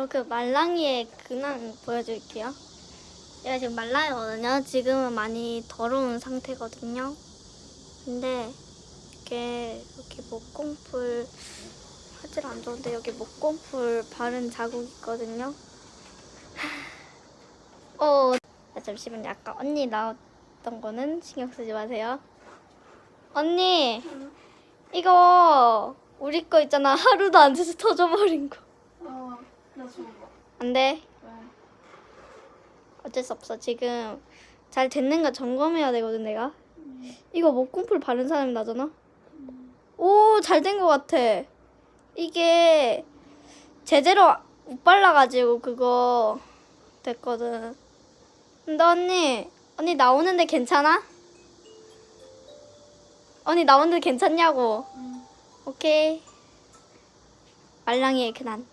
바로 그 말랑이의 근황 보여줄게요. 얘가 지금 말랑이거든요. 지금은 많이 더러운 상태거든요. 근데 이게 여기 목공풀 화질 안 좋은데 여기 목공풀 바른 자국 있거든요. 어, 아, 잠시만요. 아까 언니 나왔던 거는 신경 쓰지 마세요. 언니, 이거 우리 거 있잖아. 하루도 안 돼서 터져버린 거. 어, 나. 안 돼. 왜? 어쩔 수 없어. 지금 잘 됐는가 점검해야 되거든, 내가. 이거 목공풀 바른 사람이 나잖아? 오, 잘 된 것 같아. 이게 제대로 못 발라가지고 그거 됐거든. 근데 언니, 언니 나오는데 괜찮아? 언니 나오는데 괜찮냐고. 응. 오케이. 말랑이의 근한.